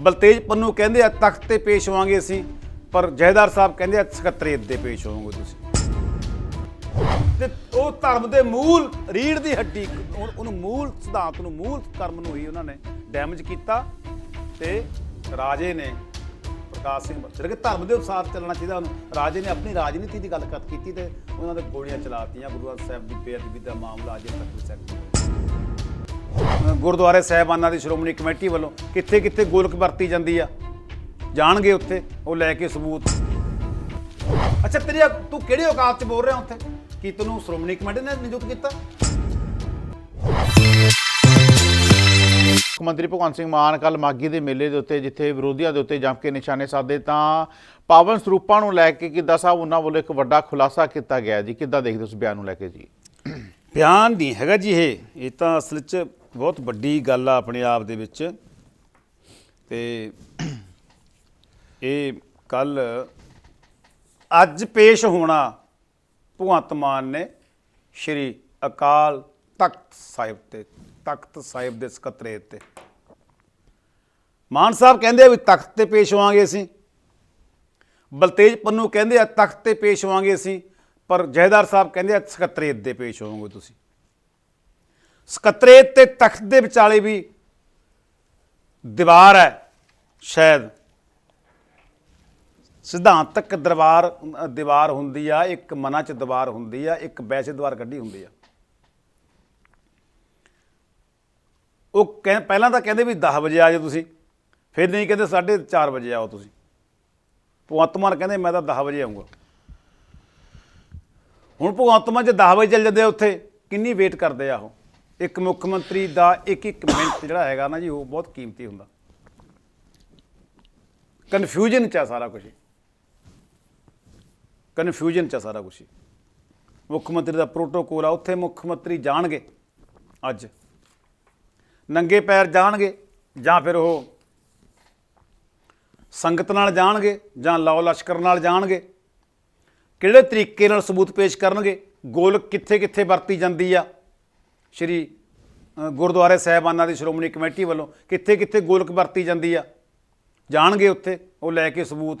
ਬਲਤੇਜ ਪੰਨੂ ਕਹਿੰਦੇ ਆ, ਤਖਤ ਤੇ ਪੇਸ਼ ਹੋਵਾਂਗੇ ਅਸੀਂ, ਪਰ ਜੈਦਾਰ ਸਾਹਿਬ ਕਹਿੰਦੇ ਆ, ਸਕੱਤਰੇਤ ਦੇ ਪੇਸ਼ ਹੋਵੋਗੇ ਤੁਸੀਂ। ਤੇ ਉਹ ਧਰਮ ਦੇ ਮੂਲ, ਰੀੜ ਦੀ ਹੱਡੀ, ਉਹ- ਉਹਨੂੰ ਮੂਲ ਸਿਧਾਂਤ ਨੂੰ, ਮੂਲ ਧਰਮ ਨੂੰ ਹੀ ਉਹਨਾਂ ਨੇ ਡੈਮੇਜ ਕੀਤਾ ਤੇ ਰਾਜੇ ਨੇ ਪ੍ਰਕਾਸ਼ ਸਿੰਘ ਜਿਹੜੇ ਕਿ ਧਰਮ ਦੇ ਅਨੁਸਾਰ ਚੱਲਣਾ ਚਾਹੀਦਾ ਉਹਨੂੰ। ਰਾਜੇ ਨੇ ਆਪਣੀ ਰਾਜਨੀਤੀ ਦੀ ਗੱਲ ਕਰ ਕੀਤੀ ਤੇ ਉਹਨਾਂ ਦੇ ਗੋਲੀਆਂ ਚਲਾਤੀਆਂ ਗੁਰੂ ਗ੍ਰੰਥ ਸਾਹਿਬ ਦੀ ਬੇਅਦਬੀ ਦਾ ਮਾਮਲਾ ਅਜੇ ਤੱਕ ਵੀ ਸੈਕਟ ਗੁਰਦੁਆਰੇ ਸਾਹਿਬਾਨਾਂ ਦੀ ਸ਼੍ਰੋਮਣੀ ਕਮੇਟੀ ਵੱਲੋਂ ਕਿੱਥੇ ਕਿੱਥੇ ਗੋਲਕ ਵਰਤੀ ਜਾਂਦੀ ਆ? ਜਾਣਗੇ ਉੱਥੇ ਉਹ ਲੈ ਕੇ ਸਬੂਤ। ਅੱਛਾ ਤੇਰੀ ਤੂੰ ਕਿਹੜੇ ਔਕਾਤ 'ਚ ਬੋਲ ਰਿਹਾ ਉੱਥੇ? ਕੀ ਤੈਨੂੰ ਸ਼੍ਰੋਮਣੀ ਕਮੇਟੀ ਨੇ ਨਿਯੁਕਤ ਕੀਤਾ? ਮੁੱਖ ਮੰਤਰੀ ਭਗਵੰਤ ਸਿੰਘ ਮਾਨ ਕੱਲ ਮਾਗੀ ਦੇ ਮੇਲੇ ਦੇ ਉੱਤੇ ਜਿੱਥੇ ਵਿਰੋਧੀਆਂ ਦੇ ਉੱਤੇ ਜੰਮ ਕੇ ਨਿਸ਼ਾਨੇ ਸਾਧੇ ਤਾਂ ਪਾਵਨ ਸਰੂਪਾਂ ਨੂੰ ਲੈ ਕੇ ਕਿੱਦਾਂ ਸਾਹਿਬ ਉਹਨਾਂ ਵੱਲੋਂ ਇੱਕ ਵੱਡਾ ਖੁਲਾਸਾ ਕੀਤਾ ਗਿਆ ਜੀ? ਕਿੱਦਾਂ ਦੇਖਦੇ ਉਸ ਬਿਆਨ ਨੂੰ ਲੈ ਕੇ ਜੀ? ਬਿਆਨ ਨਹੀਂ ਹੈਗਾ ਜੀ ਇਹ। ਇਹ ਤਾਂ ਅਸਲ 'ਚ ਬਹੁਤ ਵੱਡੀ ਗੱਲ ਆ ਆਪਣੇ ਆਪ ਦੇ ਵਿੱਚ। ਤੇ ਇਹ ਕੱਲ ਅੱਜ ਪੇਸ਼ ਹੋਣਾ ਭਗਵੰਤ ਮਾਨ ਨੇ ਸ਼੍ਰੀ ਅਕਾਲ ਤਖਤ ਸਾਹਿਬ ਤੇ, ਤਖਤ ਸਾਹਿਬ ਦੇ ਸਕੱਤਰੇਤ ਤੇ। ਮਾਨ ਸਾਹਿਬ ਕਹਿੰਦੇ ਆ ਵੀ ਤਖਤ ਤੇ ਪੇਸ਼ ਹੋਵਾਂਗੇ ਅਸੀਂ। ਬਲਤੇਜ ਪੰਨੂ ਕਹਿੰਦੇ ਆ ਤਖਤ ਤੇ ਪੇਸ਼ ਹੋਵਾਂਗੇ ਅਸੀਂ, ਪਰ ਜੈਦਾਰ ਸਾਹਿਬ ਕਹਿੰਦੇ ਆ ਸਕੱਤਰੇਤ ਦੇ ਪੇਸ਼ ਹੋਵੋਗੇ ਤੁਸੀਂ। ਸਕੱਤਰੇਤ ਤੇ ਤਖਤ ਦੇ ਵਿਚਾਲੇ ਵੀ ਦੀਵਾਰ ਹੈ, ਸ਼ਾਇਦ। ਸਿਧਾਂਤਕ ਦਰਬਾਰ ਦੀਵਾਰ ਹੁੰਦੀ ਆ, ਇੱਕ ਮਨਾਂ ਚ ਦੀਵਾਰ ਹੁੰਦੀ ਆ, ਇੱਕ ਵੈਸੇ ਦੀਵਾਰ ਕੱਢੀ ਹੁੰਦੀ ਆ। ਉਹ ਕਹਿ, ਪਹਿਲਾਂ ਤਾਂ ਕਹਿੰਦੇ ਵੀ 10 ਵਜੇ ਆ ਜਾਓ ਤੁਸੀਂ, ਫਿਰ ਨਹੀਂ ਕਹਿੰਦੇ 4:30 ਵਜੇ ਆਓ ਤੁਸੀਂ। ਭਗਵੰਤ ਮਾਨ ਕਹਿੰਦੇ ਮੈਂ ਤਾਂ 10 ਵਜੇ ਆਉਂਗਾ ਹੁਣ ਭਗਵੰਤ ਮਾਨ ਜੇ 10 ਵਜੇ ਚੱਲ ਜਾਂਦੇ ਆ ਉੱਥੇ, ਕਿੰਨੀ ਵੇਟ ਕਰਦੇ ਆ ਉਹ? ਇੱਕ ਮੁੱਖ ਮੰਤਰੀ ਦਾ ਇੱਕ ਇੱਕ ਮਿੰਟ ਜਿਹੜਾ ਹੈਗਾ ਨਾ ਜੀ, ਉਹ ਬਹੁਤ ਕੀਮਤੀ ਹੁੰਦਾ। ਕਨਫਿਊਜ਼ਨ ਚ ਆ ਸਾਰਾ ਕੁਝ ਕਨਫਿਊਜ਼ਨ ਚ ਆ ਸਾਰਾ ਕੁਝ ਮੁੱਖ ਮੰਤਰੀ ਦਾ ਪ੍ਰੋਟੋਕੋਲ ਆ, ਉੱਥੇ ਮੁੱਖ ਮੰਤਰੀ ਜਾਣਗੇ ਅੱਜ। ਨੰਗੇ ਪੈਰ ਜਾਣਗੇ, ਜਾਂ ਫਿਰ ਉਹ ਸੰਗਤ ਨਾਲ ਜਾਣਗੇ, ਜਾਂ ਲਾਓ ਲਸ਼ਕਰ ਨਾਲ ਜਾਣਗੇ। ਕਿਹੜੇ ਤਰੀਕੇ ਨਾਲ ਸਬੂਤ ਪੇਸ਼ ਕਰਨਗੇ? ਗੋਲ ਕਿੱਥੇ ਕਿੱਥੇ ਵਰਤੀ ਜਾਂਦੀ ਆ? ਸ਼੍ਰੀ ਗੁਰਦੁਆਰੇ ਸਾਹਿਬਾਨਾਂ ਦੀ ਸ਼੍ਰੋਮਣੀ ਕਮੇਟੀ ਵੱਲੋਂ ਕਿੱਥੇ ਕਿੱਥੇ ਗੋਲਕ ਵਰਤੀ ਜਾਂਦੀ ਆ? ਜਾਣਗੇ ਉੱਥੇ ਉਹ ਲੈ ਕੇ ਸਬੂਤ?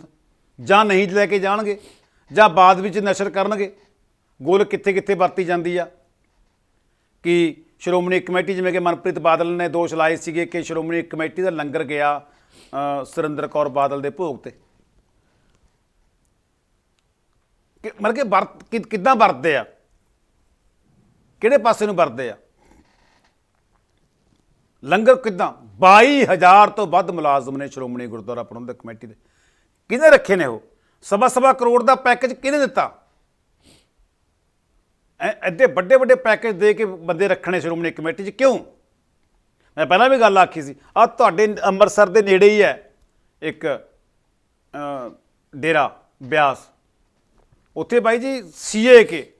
ਜਾਂ ਨਹੀਂ ਲੈ ਕੇ ਜਾਣਗੇ? ਜਾਂ ਬਾਅਦ ਵਿੱਚ ਨਸ਼ਰ ਕਰਨਗੇ? ਗੋਲਕ ਕਿੱਥੇ ਕਿੱਥੇ ਵਰਤੀ ਜਾਂਦੀ ਆ? ਕਿ ਸ਼੍ਰੋਮਣੀ ਕਮੇਟੀ ਜਿਵੇਂ ਕਿ ਮਨਪ੍ਰੀਤ ਬਾਦਲ ਨੇ ਦੋਸ਼ ਲਾਏ ਸੀਗੇ ਕਿ ਸ਼੍ਰੋਮਣੀ ਕਮੇਟੀ ਦਾ ਲੰਗਰ ਗਿਆ ਸੁਰਿੰਦਰ ਕੌਰ ਬਾਦਲ ਦੇ ਭੋਗ ਤੇ? ਕਿ ਮਤਲਬ ਕਿ ਵਰਤ, ਕਿ- ਕਿੱਦਾਂ ਵਰਤਦੇ ਆ? ਕਿਹੜੇ ਪਾਸੇ ਨੂੰ ਵਰਦੇ ਆ? ਲੰਗਰ ਕਿੱਦਾਂ? 22000 ਤੋਂ ਵੱਧ ਮੁਲਾਜ਼ਮ ਨੇ ਸ਼੍ਰੋਮਣੀ ਗੁਰਦੁਆਰਾ ਪ੍ਰਬੰਧਕ ਕਮੇਟੀ ਦੇ। ਕਿਹਨੇ ਰੱਖੇ ਨੇ ਉਹ? ਸਵਾ ਸਵਾ ਕਰੋੜ ਦਾ ਪੈਕੇਜ ਕਿਹਨੇ ਦਿੱਤਾ? ਐ- ਐਡੇ ਵੱਡੇ ਵੱਡੇ ਪੈਕੇਜ ਦੇ ਕੇ ਬੰਦੇ ਰੱਖਣੇ ਸ਼੍ਰੋਮਣੀ ਕਮੇਟੀ 'ਚ ਕਿਉਂ? ਮੈਂ ਪਹਿਲਾਂ ਵੀ ਗੱਲ ਆਖੀ ਸੀ ਆ ਤੁਹਾਡੇ ਅੰਮ੍ਰਿਤਸਰ ਦੇ ਨੇੜੇ ਹੀ ਹੈ ਇੱਕ ਡੇਰਾ, ਬਿਆਸ। ਉੱਥੇ ਬਾਈ ਜੀ ਸੀਏ ਕੇ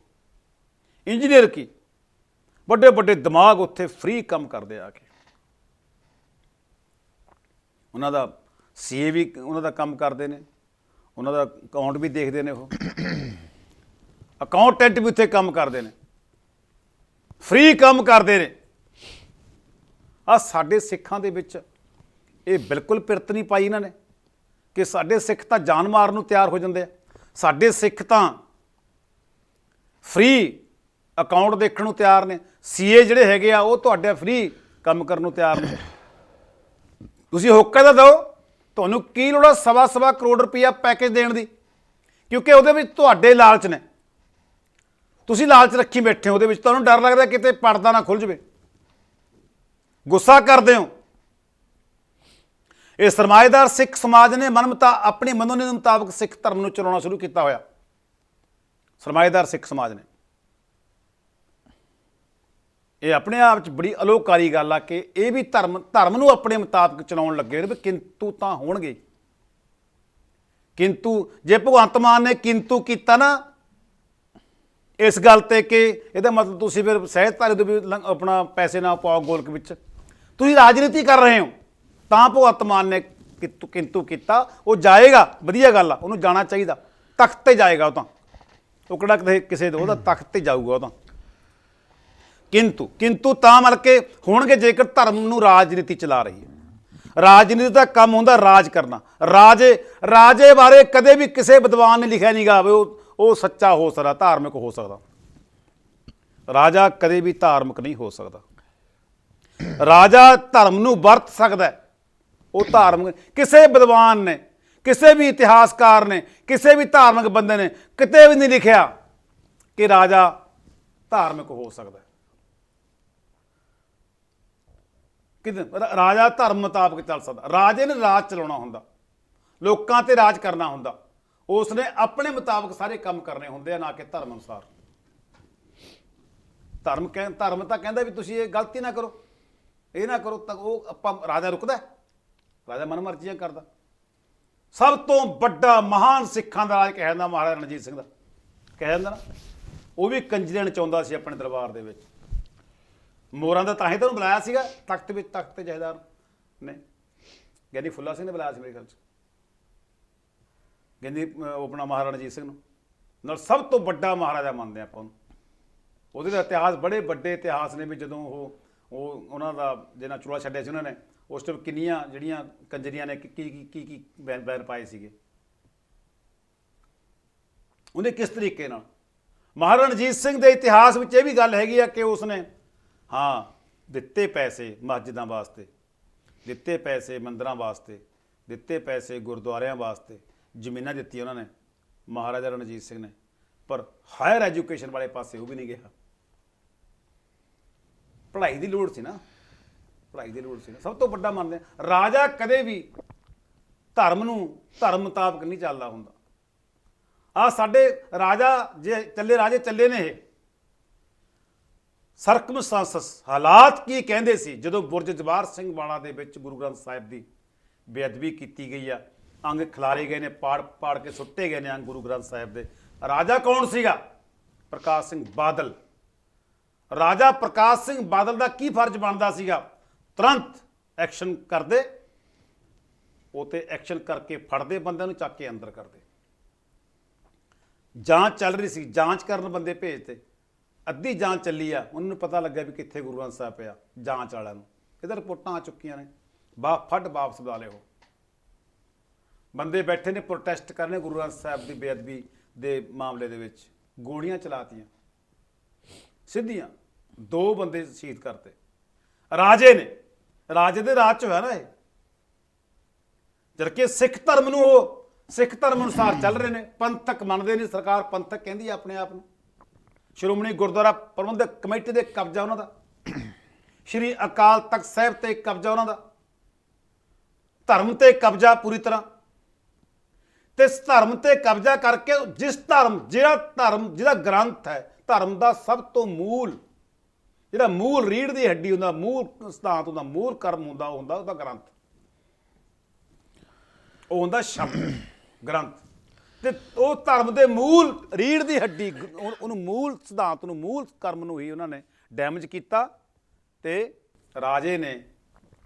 ਇੰਜੀਨੀਅਰ ਕੀ? ਵੱਡੇ ਵੱਡੇ ਦਿਮਾਗ ਉੱਥੇ ਫ੍ਰੀ ਕੰਮ ਕਰਦੇ ਆ ਕੇ। ਉਹਨਾਂ ਦਾ ਸੀਏ ਵੀ, ਉਹਨਾਂ ਦਾ ਕੰਮ ਕਰਦੇ ਨੇ। ਉਹਨਾਂ ਦਾ ਅਕਾਊਂਟ ਵੀ ਦੇਖਦੇ ਨੇ ਉਹ। ਅਕਾਊਂਟੈਂਟ ਵੀ ਉੱਥੇ ਕੰਮ ਕਰਦੇ ਨੇ। ਫ੍ਰੀ ਕੰਮ ਕਰਦੇ ਨੇ। ਆ ਸਾਡੇ ਸਿੱਖਾਂ ਦੇ ਵਿੱਚ ਇਹ ਬਿਲਕੁਲ ਪਿਰਤ ਨਹੀਂ ਪਾਈ ਇਹਨਾਂ ਨੇ ਕਿ ਸਾਡੇ ਸਿੱਖ ਤਾਂ ਜਾਨ ਮਾਰਨ ਨੂੰ ਤਿਆਰ ਹੋ ਜਾਂਦੇ ਆ। ਸਾਡੇ ਸਿੱਖ ਤਾਂ ਫ੍ਰੀ ਅਕਾਊਂਟ ਦੇਖਣ ਨੂੰ ਤਿਆਰ ਨੇ। ਸੀਏ ਜਿਹੜੇ ਹੈਗੇ ਆ, ਉਹ ਤੁਹਾਡੇ ਫ੍ਰੀ ਕੰਮ ਕਰਨ ਨੂੰ ਤਿਆਰ ਨੇ। ਤੁਸੀਂ ਹੋਕਾ ਤਾਂ ਦਿਓ, ਤੁਹਾਨੂੰ ਕੀ ਲੋੜ ਆ ਸਵਾ ਸਵਾ ਕਰੋੜ ਰੁਪਇਆ ਪੈਕੇਜ ਦੇਣ ਦੀ? ਕਿਉਂਕਿ ਉਹਦੇ ਵਿੱਚ ਤੁਹਾਡੇ ਲਾਲਚ ਨੇ। ਤੁਸੀਂ ਲਾਲਚ ਰੱਖੀ ਬੈਠੇ ਹੋ, ਉਹਦੇ ਵਿੱਚ ਤੁਹਾਨੂੰ ਡਰ ਲੱਗਦਾ ਕਿਤੇ ਪਰਦਾ ਨਾ ਖੁੱਲ ਜਵੇ। ਗੁੱਸਾ ਕਰਦੇ ਹੋ। ਇਹ ਸਰਮਾਏਦਾਰ ਸਿੱਖ ਸਮਾਜ ਨੇ ਮਨਮਤਾ ਆਪਣੀ ਮਨੋਨੀਤ ਮੁਤਾਬਕ ਸਿੱਖ ਧਰਮ ਨੂੰ ਚਲਾਉਣਾ ਸ਼ੁਰੂ ਕੀਤਾ ਹੋਇਆ। ਸਰਮਾਏਦਾਰ ਸਿੱਖ ਸਮਾਜ ਨੇ। ਇਹ ਆਪਣੇ ਆਪ 'ਚ ਬੜੀ ਅਲੋਕਾਰੀ ਗੱਲ ਆ ਕਿ ਇਹ ਵੀ ਧਰਮ ਧਰਮ ਨੂੰ ਆਪਣੇ ਮੁਤਾਬਕ ਚਲਾਉਣ ਲੱਗੇ ਨੇ ਵੀ ਕਿੰਤੂ ਤਾਂ ਹੋਣਗੇ। ਕਿੰਤੂ, ਜੇ ਭਗਵੰਤ ਮਾਨ ਨੇ ਕਿੰਤੂ ਕੀਤਾ ਨਾ, ਇਸ ਗੱਲ ਤੇ ਕਿ ਇਹਦਾ ਮਤਲਬ ਤੁਸੀਂ ਫਿਰ ਸਹਿਜਧਾਰੀ ਦੇ ਵੀ ਆਪਣਾ ਪੈਸੇ ਨਾ ਪਾਓ ਗੋਲਕ ਵਿੱਚ। ਤੁਸੀਂ ਰਾਜਨੀਤੀ ਕਰ ਰਹੇ ਹੋ, ਤਾਂ ਭਗਵੰਤ ਮਾਨ ਨੇ ਕਿੰਤੂ ਕਿੰਤੂ ਕੀਤਾ, ਉਹ ਜਾਏਗਾ, ਵਧੀਆ ਗੱਲ ਆ, ਉਹਨੂੰ ਜਾਣਾ ਚਾਹੀਦਾ। ਤਖਤ ਤੇ ਜਾਏਗਾ ਉਹ ਤਾਂ। ਉਹ ਕਿਹੜਾ ਕਿਤੇ, ਕਿਸੇ ਦਾ, ਉਹਦਾ ਤਖਤ ਤੇ ਜਾਊਗਾ ਉਹ ਤਾਂ। ਕਿੰਤੂ ਕਿੰਤੂ ਤਾਂ ਮਤਲਬ ਕਿ ਹੋਣਗੇ ਜੇਕਰ ਧਰਮ ਨੂੰ ਰਾਜਨੀਤੀ ਚਲਾ ਰਹੀ ਹੈ। ਰਾਜਨੀਤੀ ਦਾ ਕੰਮ ਹੁੰਦਾ ਰਾਜ ਕਰਨਾ। ਰਾਜੇ ਰਾਜੇ ਬਾਰੇ ਕਦੇ ਵੀ ਕਿਸੇ ਵਿਦਵਾਨ ਨੇ ਲਿਖਿਆ ਨਹੀਂਗਾ ਵੀ ਉਹ ਉਹ ਸੱਚਾ ਹੋ ਸਕਦਾ, ਧਾਰਮਿਕ ਹੋ ਸਕਦਾ। ਰਾਜਾ ਕਦੇ ਵੀ ਧਾਰਮਿਕ ਨਹੀਂ ਹੋ ਸਕਦਾ। ਰਾਜਾ ਧਰਮ ਨੂੰ ਵਰਤ ਸਕਦਾ ਉਹ ਧਾਰਮਿਕ, ਕਿਸੇ ਵਿਦਵਾਨ ਨੇ, ਕਿਸੇ ਵੀ ਇਤਿਹਾਸਕਾਰ ਨੇ, ਕਿਸੇ ਵੀ ਧਾਰਮਿਕ ਬੰਦੇ ਨੇ ਕਿਤੇ ਵੀ ਨਹੀਂ ਲਿਖਿਆ ਕਿ ਰਾਜਾ ਧਾਰਮਿਕ ਹੋ ਸਕਦਾ ਕਿ ਰਾਜਾ ਧਰਮ ਮੁਤਾਬਕ ਚੱਲ ਸਕਦਾ। ਰਾਜੇ ਨੇ ਰਾਜ ਚਲਾਉਣਾ ਹੁੰਦਾ। ਲੋਕਾਂ ਤੇ ਰਾਜ ਕਰਨਾ ਹੁੰਦਾ। ਉਸ ਨੇ ਆਪਣੇ ਮੁਤਾਬਕ ਸਾਰੇ ਕੰਮ ਕਰਨੇ ਹੁੰਦੇ ਆ, ਨਾ ਕਿ ਧਰਮ ਅਨੁਸਾਰ। ਧਰਮ ਕਹਿ ਧਰਮ ਤਾਂ ਕਹਿੰਦਾ ਵੀ ਤੁਸੀਂ ਇਹ ਗਲਤੀ ਨਾ ਕਰੋ। ਇਹ ਨਾ ਕਰੋ ਤਾਂ ਉਹ ਆਪਾਂ ਰਾਜਾ ਰੁਕਦਾ ਰਾਜਾ ਮਨ ਮਰਜ਼ੀਆਂ ਕਰਦਾ। ਸਭ ਤੋਂ ਵੱਡਾ ਮਹਾਨ ਸਿੱਖਾਂ ਦਾ ਰਾਜ ਕਹਿੰਦਾ ਮਹਾਰਾਜਾ ਰਣਜੀਤ ਸਿੰਘ ਦਾ। ਕਹਿੰਦਾ ਨਾ? ਉਹ ਵੀ ਕੰਜਰੀਆਂ ਚਾਹੁੰਦਾ ਸੀ ਆਪਣੇ ਦਰਬਾਰ ਦੇ ਵਿੱਚ। ਮੋਰਾਂ ਦਾ ਤਾਂ ਹੀ ਤੁਹਾਨੂੰ ਬੁਲਾਇਆ ਸੀਗਾ, ਤਖਤ ਵਿੱਚ, ਤਖਤ ਤੇ ਨੇ। ਗਿਆਨੀ ਫੁੱਲਾ ਸਿੰਘ ਨੇ ਬੁਲਾਇਆ ਸੀ ਮੇਰੇ ਖਿਆਲ ਚ। ਗਿਆਨੀ ਉਹ ਆਪਣਾ ਮਹਾਰਾਜਾ ਰਣਜੀਤ ਸਿੰਘ ਨੂੰ। ਨਾਲ ਸਭ ਤੋਂ ਵੱਡਾ ਮਹਾਰਾਜਾ ਮੰਨਦੇ ਆਪਾਂ ਉਹਨੂੰ। ਉਹਦੇ ਦਾ ਇਤਿਹਾਸ ਬੜੇ ਵੱਡੇ ਇਤਿਹਾਸ ਨੇ ਵੀ ਜਦੋਂ ਉਹ ਉਹ, ਉਹਨਾਂ ਦਾ ਜਿਹਨਾਂ ਚੂਲਾ ਛੱਡਿਆ ਸੀ ਉਹਨਾਂ ਨੇ, ਉਸ ਟਾਈਮ ਕਿੰਨੀਆਂ ਜਿਹੜੀਆਂ ਕੰਜਰੀਆਂ ਨੇ, ਕੀ ਕੀ ਕੀ ਕੀ ਬੈਨ ਬੈਨ ਪਾਏ ਸੀਗੇ। ਉਹਨੇ ਕਿਸ ਤਰੀਕੇ ਨਾਲ? ਮਹਾਰਾਜਾ ਰਣਜੀਤ ਸਿੰਘ ਦੇ ਇਤਿਹਾਸ ਵਿੱਚ ਇਹ ਵੀ ਗੱਲ ਹੈਗੀ ਆ ਕਿ ਉਸਨੇ ਹਾਂ, ਦਿੱਤੇ ਪੈਸੇ ਮਸਜਿਦਾਂ ਵਾਸਤੇ, ਦਿੱਤੇ ਪੈਸੇ ਮੰਦਰਾਂ ਵਾਸਤੇ, ਦਿੱਤੇ ਪੈਸੇ ਗੁਰਦੁਆਰਿਆਂ ਵਾਸਤੇ, ਜ਼ਮੀਨਾਂ ਦਿੱਤੀਆਂ ਉਹਨਾਂ ਨੇ, ਮਹਾਰਾਜਾ ਰਣਜੀਤ ਸਿੰਘ ਨੇ, ਪਰ ਹਾਇਰ ਐਜੂਕੇਸ਼ਨ ਵਾਲੇ ਪਾਸੇ ਉਹ ਵੀ ਨਹੀਂ ਗਿਆ। ਪੜ੍ਹਾਈ ਦੀ ਲੋੜ ਸੀ ਨਾ, ਪੜ੍ਹਾਈ ਦੀ ਲੋੜ ਸੀ ਨਾ, ਸਭ ਤੋਂ ਵੱਡਾ ਮੰਨਦੇ ਆ ਰਾਜਾ ਕਦੇ ਵੀ ਧਰਮ ਨੂੰ ਧਰਮ ਮੁਤਾਬਕ ਨਹੀਂ ਚੱਲਦਾ ਹੁੰਦਾ। ਆ ਸਾਡੇ ਰਾਜਾ ਜੇ ਚੱਲੇ ਰਾਜੇ ਚੱਲੇ ਨੇ ਇਹ ਸਰਕਮਸਟੈਂਸਸ, ਹਾਲਾਤ ਕੀ ਕਹਿੰਦੇ ਸੀ? ਜਦੋਂ ਬੁਰਜ ਜਵਾਰ ਸਿੰਘ ਵਾਲਾ ਦੇ ਵਿੱਚ ਗੁਰੂ ਗ੍ਰੰਥ ਸਾਹਿਬ ਦੀ ਬੇਅਦਬੀ ਕੀਤੀ ਗਈ ਆ, ਅੰਗ ਖਿਲਾਰੇ ਗਏ ਨੇ, ਪਾੜ ਪਾੜ ਕੇ ਸੁੱਟੇ ਗਏ ਨੇ ਅੰਗ ਗੁਰੂ ਗ੍ਰੰਥ ਸਾਹਿਬ ਦੇ। ਰਾਜਾ ਕੌਣ ਸੀਗਾ? ਪ੍ਰਕਾਸ਼ ਸਿੰਘ ਬਾਦਲ। ਰਾਜਾ ਪ੍ਰਕਾਸ਼ ਸਿੰਘ ਬਾਦਲ ਦਾ ਕੀ ਫਰਜ਼ ਬਣਦਾ ਸੀਗਾ? ਤੁਰੰਤ ਐਕਸ਼ਨ ਕਰਦੇ, ਉਹ ਤੇ ਐਕਸ਼ਨ ਕਰਕੇ ਫੜਦੇ, ਬੰਦਿਆਂ ਨੂੰ ਚੱਕ ਕੇ ਅੰਦਰ ਕਰਦੇ। ਜਾਂਚ ਚੱਲ ਰਹੀ ਸੀ, ਜਾਂਚ ਕਰਨ ਬੰਦੇ ਭੇਜਤੇ। ਅੱਧੀ ਜਾਂਚ ਚੱਲੀ ਆ, ਉਹਨਾਂ ਨੂੰ ਪਤਾ ਲੱਗਿਆ ਵੀ ਕਿੱਥੇ ਗੁਰੂ ਗ੍ਰੰਥ ਸਾਹਿਬ ਪਿਆ, ਜਾਂਚ ਵਾਲਿਆਂ ਨੂੰ। ਇਹਦਾ ਰਿਪੋਰਟਾਂ ਆ ਚੁੱਕੀਆਂ ਨੇ? ਬਾ, ਫੱਡ ਵਾਪਸ ਬੁਲਾ ਲਿਓ। ਬੰਦੇ ਬੈਠੇ ਨੇ ਪ੍ਰੋਟੈਸਟ ਕਰਨੇ ਗੁਰੂ ਗ੍ਰੰਥ ਸਾਹਿਬ ਦੀ ਬੇਅਦਬੀ ਦੇ ਮਾਮਲੇ ਦੇ ਵਿੱਚ। ਗੋਲੀਆਂ ਚਲਾਤੀਆਂ। ਸਿੱਧੀਆਂ। ਦੋ ਬੰਦੇ ਸ਼ਹੀਦ ਕਰਤੇ। ਰਾਜੇ ਨੇ। ਰਾਜੇ ਦੇ ਰਾਜ ਚ ਹੋਇਆ ਨਾ ਇਹ। ਜਦਕਿ ਸਿੱਖ ਧਰਮ ਨੂੰ ਉਹ, ਸਿੱਖ ਧਰਮ ਅਨੁਸਾਰ ਚੱਲ ਰਹੇ ਨੇ, ਪੰਥਕ ਮੰਨਦੇ ਨੇ, ਸਰਕਾਰ ਪੰਥਕ ਕਹਿੰਦੀ ਹੈ ਆਪਣੇ ਆਪ ਨੂੰ। ਸ਼੍ਰੋਮਣੀ ਗੁਰਦੁਆਰਾ ਪ੍ਰਬੰਧਕ ਕਮੇਟੀ ਦੇ ਕਬਜ਼ਾ ਉਹਨਾਂ ਦਾ। ਸ਼੍ਰੀ ਅਕਾਲ ਤਖਤ ਸਾਹਿਬ ਤੇ ਕਬਜ਼ਾ ਉਹਨਾਂ ਦਾ। ਧਰਮ ਤੇ ਕਬਜ਼ਾ ਪੂਰੀ ਤਰ੍ਹਾਂ। ਤੇ ਇਸ ਧਰਮ ਤੇ ਕਬਜ਼ਾ ਕਰਕੇ ਜਿਸ ਧਰਮ, ਜਿਹੜਾ ਧਰਮ, ਜਿਹਦਾ ਗ੍ਰੰਥ ਹੈ, ਧਰਮ ਦਾ ਸਭ ਤੋਂ ਮੂਲ, ਜਿਹੜਾ ਮੂਲ ਰੀੜ ਦੀ ਹੱਡੀ ਹੁੰਦਾ, ਮੂਲ ਸਿਧਾਂਤ ਹੁੰਦਾ, ਮੂਲ ਕਰਮ ਹੁੰਦਾ, ਉਹ ਹੁੰਦਾ ਉਹਦਾ ਗ੍ਰੰਥ। ਉਹ ਹੁੰਦਾ ਸ਼ਬਦ, ਗ੍ਰੰਥ। ਤੇ ਉਹ ਧਰਮ ਦੇ ਮੂਲ ਰੀੜ ਦੀ ਹੱਡੀ, ਉਹ- ਉਹਨੂੰ ਮੂਲ ਸਿਧਾਂਤ ਨੂੰ ਮੂਲ ਕਰਮ ਨੂੰ ਹੀ ਉਹਨਾਂ ਨੇ ਡੈਮੇਜ ਕੀਤਾ ਤੇ ਰਾਜੇ ਨੇ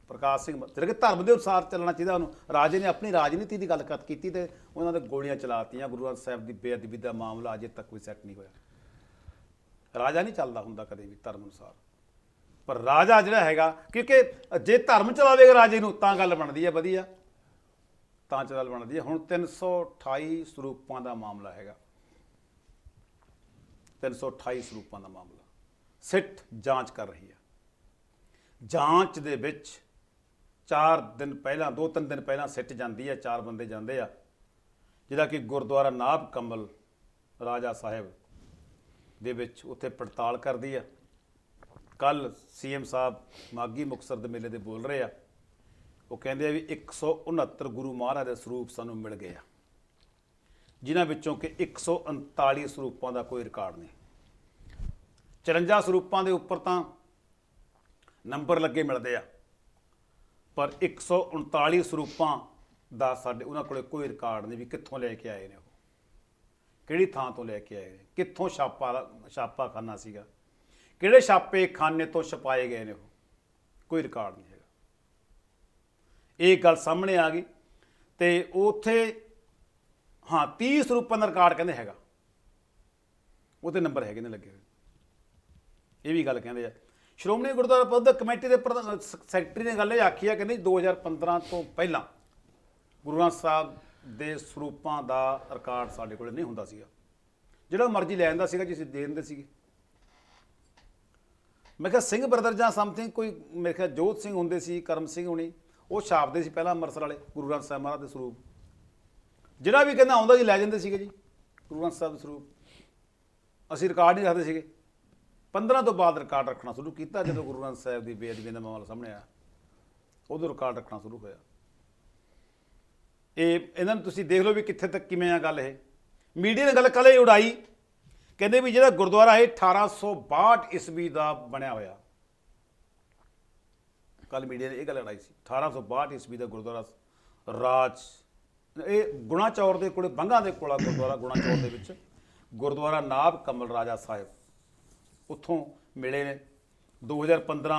ਪ੍ਰਕਾਸ਼ ਸਿੰਘ ਜਿਹੜਾ ਕਿ ਧਰਮ ਦੇ ਅਨੁਸਾਰ ਚੱਲਣਾ ਚਾਹੀਦਾ ਉਹਨੂੰ। ਰਾਜੇ ਨੇ ਆਪਣੀ ਰਾਜਨੀਤੀ ਦੀ ਗੱਲ ਕੀਤੀ ਤੇ ਉਹਨਾਂ ਦੇ ਗੋਲੀਆਂ ਚਲਾਤੀਆਂ ਗੁਰੂ ਗ੍ਰੰਥ ਸਾਹਿਬ ਦੀ ਬੇਅਦਬੀ ਦਾ ਮਾਮਲਾ ਅਜੇ ਤੱਕ ਵੀ ਸੈੱਟ ਨਹੀਂ ਹੋਇਆ। ਰਾਜਾ ਨਹੀਂ ਚੱਲਦਾ ਹੁੰਦਾ ਕਦੇ ਵੀ ਧਰਮ ਅਨੁਸਾਰ। ਪਰ ਰਾਜਾ ਜਿਹੜਾ ਹੈਗਾ, ਕਿਉਂਕਿ ਜੇ ਧਰਮ ਚਲਾਵੇਗਾ ਰਾਜੇ ਨੂੰ, ਤਾਂ ਗੱਲ ਬਣਦੀ ਹੈ, ਵਧੀਆ। ਤਾਂ ਚੱਲ ਬਣਦੀ ਹੈ। ਹੁਣ 328 ਸਰੂਪਾਂ ਦਾ ਮਾਮਲਾ ਹੈਗਾ। 328 ਸਰੂਪਾਂ ਦਾ ਮਾਮਲਾ। ਸਿੱਟ ਜਾਂਚ ਕਰ ਰਹੀ ਹੈ। ਜਾਂਚ ਦੇ ਵਿੱਚ 4 ਦਿਨ ਪਹਿਲਾਂ 2-3 ਦਿਨ ਪਹਿਲਾਂ ਸਿੱਟ ਜਾਂਦੀ ਹੈ, ਚਾਰ ਬੰਦੇ ਜਾਂਦੇ ਆ। ਜਿਹੜਾ ਕਿ ਗੁਰਦੁਆਰਾ ਨਾਭ ਕਮਲ ਰਾਜਾ ਸਾਹਿਬ ਦੇ ਵਿੱਚ ਉੱਥੇ ਪੜਤਾਲ ਕਰਦੀ ਆ। ਕੱਲ ਸੀਐਮ ਸਾਹਿਬ ਮਾਗੀ ਮੁਕਤਸਰ ਦੇ ਮੇਲੇ ਦੇ ਬੋਲ ਰਹੇ ਆ। ਉਹ ਕਹਿੰਦੇ ਆ ਵੀ 169 ਗੁਰੂ ਮਹਾਰਾਜ ਦੇ ਸਰੂਪ ਸਾਨੂੰ ਮਿਲ ਗਏ ਆ, ਜਿਨ੍ਹਾਂ ਵਿੱਚੋਂ ਕਿ 139 ਸਰੂਪਾਂ ਦਾ ਕੋਈ ਰਿਕਾਰਡ ਨਹੀਂ। 54 ਸਰੂਪਾਂ ਦੇ ਉੱਪਰ ਤਾਂ ਨੰਬਰ ਲੱਗੇ ਮਿਲਦੇ ਆ, ਪਰ 139 ਸਰੂਪਾਂ ਦਾ ਸਾਡੇ ਉਹਨਾਂ ਕੋਲੇ ਕੋਈ ਰਿਕਾਰਡ ਨਹੀਂ ਵੀ ਕਿੱਥੋਂ ਲੈ ਕੇ ਆਏ ਨੇ ਉਹ, ਕਿਹੜੀ ਥਾਂ ਤੋਂ ਲੈ ਕੇ ਆਏ ਨੇ, ਕਿੱਥੋਂ ਛਾਪਾ ਛਾਪਾ ਖਾਨਾ ਸੀਗਾ, ਕਿਹੜੇ ਛਾਪੇ ਖਾਨੇ ਤੋਂ ਛਪਾਏ ਗਏ ਨੇ ਉਹ, ਕੋਈ ਰਿਕਾਰਡ ਨਹੀਂ ਹੈਗਾ ਇਹ ਗੱਲ ਸਾਹਮਣੇ ਆ ਗਈ। ਤੇ ਉਥੇ, ਹਾਂ 30 ਸਰੂਪਾਂ ਦਾ ਰਿਕਾਰਡ ਕਹਿੰਦੇ ਹੈਗਾ। ਉਹਦੇ ਨੰਬਰ ਹੈਗੇ ਨੇ ਲੱਗੇ ਹੋਏ। ਇਹ ਵੀ ਗੱਲ ਕਹਿੰਦੇ ਆ। ਸ਼੍ਰੋਮਣੀ ਗੁਰਦੁਆਰਾ ਪ੍ਰਬੰਧਕ ਕਮੇਟੀ ਦੇ ਪ੍ਰਧਾਨ- ਸੈਕਟਰੀ ਨੇ ਗੱਲ ਇਹ ਆਖੀ ਆ ਕਹਿੰਦੇ 2015 ਤੋਂ ਪਹਿਲਾਂ ਗੁਰੂ ਗ੍ਰੰਥ ਸਾਹਿਬ ਦੇ ਸਰੂਪਾਂ ਦਾ ਰਿਕਾਰਡ ਸਾਡੇ ਕੋਲ ਨਹੀਂ ਹੁੰਦਾ ਸੀਗਾ। ਜਿਹੜਾ ਮਰਜ਼ੀ ਲੈ ਜਾਂਦਾ ਸੀਗਾ ਜੀ ਅਸੀਂ ਦੇ ਦਿੰਦੇ ਸੀਗੇ। ਮੈਂ ਕਿਹਾ, ਸਿੰਘ ਬ੍ਰਦਰ ਜਾਂ ਸਮਥਿੰਗ ਕੋਈ ਮੇਰੇ ਖਿਆਲ ਜੋਤ ਸਿੰਘ ਹੁੰਦੇ ਸੀ, ਕਰਮ ਸਿੰਘ ਹੁਣੀ। ਉਹ ਛਾਪਦੇ ਸੀ ਪਹਿਲਾਂ ਅੰਮ੍ਰਿਤਸਰ ਵਾਲੇ, ਗੁਰੂ ਗ੍ਰੰਥ ਸਾਹਿਬ ਮਹਾਰਾਜ ਦੇ ਸਰੂਪ। ਜਿਹੜਾ ਵੀ ਕਹਿੰਦਾ ਆਉਂਦਾ ਜੀ ਲੈ ਜਾਂਦੇ ਸੀਗੇ ਜੀ, ਗੁਰੂ ਗ੍ਰੰਥ ਸਾਹਿਬ ਦੇ ਸਰੂਪ। ਅਸੀਂ ਰਿਕਾਰਡ ਨਹੀਂ ਰੱਖਦੇ ਸੀਗੇ। 15 ਤੋਂ ਬਾਅਦ ਰਿਕਾਰਡ ਰੱਖਣਾ ਸ਼ੁਰੂ ਕੀਤਾ, ਜਦੋਂ ਗੁਰੂ ਗ੍ਰੰਥ ਸਾਹਿਬ ਦੀ ਬੇਅਦਬੀ ਦਾ ਮਾਮਲਾ ਸਾਹਮਣੇ ਆਇਆ। ਉਦੋਂ ਰਿਕਾਰਡ ਰੱਖਣਾ ਸ਼ੁਰੂ ਹੋਇਆ। ਇਹ, ਇਹਨਾਂ ਨੂੰ ਤੁਸੀਂ ਦੇਖ ਲਓ ਵੀ ਕਿੱਥੇ ਤੱਕ ਕਿਵੇਂ ਆ ਗੱਲ ਇਹ। ਮੀਡੀਆ ਨੇ ਗੱਲ ਕੱਲ੍ਹ ਉਡਾਈ, ਕਹਿੰਦੇ ਵੀ ਜਿਹੜਾ ਗੁਰਦੁਆਰਾ ਇਹ 1862 ਈਸਵੀ ਦਾ ਬਣਿਆ ਹੋਇਆ। ਕੱਲ ਮੀਡੀਆ ਨੇ ਇਹ ਗੱਲ ਉਡਾਈ ਸੀ 1862 ਈਸਵੀ ਦਾ ਗੁਰਦੁਆਰਾ ਰਾਜ ਇਹ ਗੁਣਾ ਚੌਰ ਦੇ ਕੋਲੇ ਬੰਗਾ ਦੇ ਕੋਲ ਆ ਗੁਰਦੁਆਰਾ ਗੁਣਾਚੌਰ ਦੇ ਵਿੱਚ ਗੁਰਦੁਆਰਾ ਨਾਭ ਕਮਲ ਰਾਜਾ ਸਾਹਿਬ ਉੱਥੋਂ ਮਿਲੇ ਨੇ 2015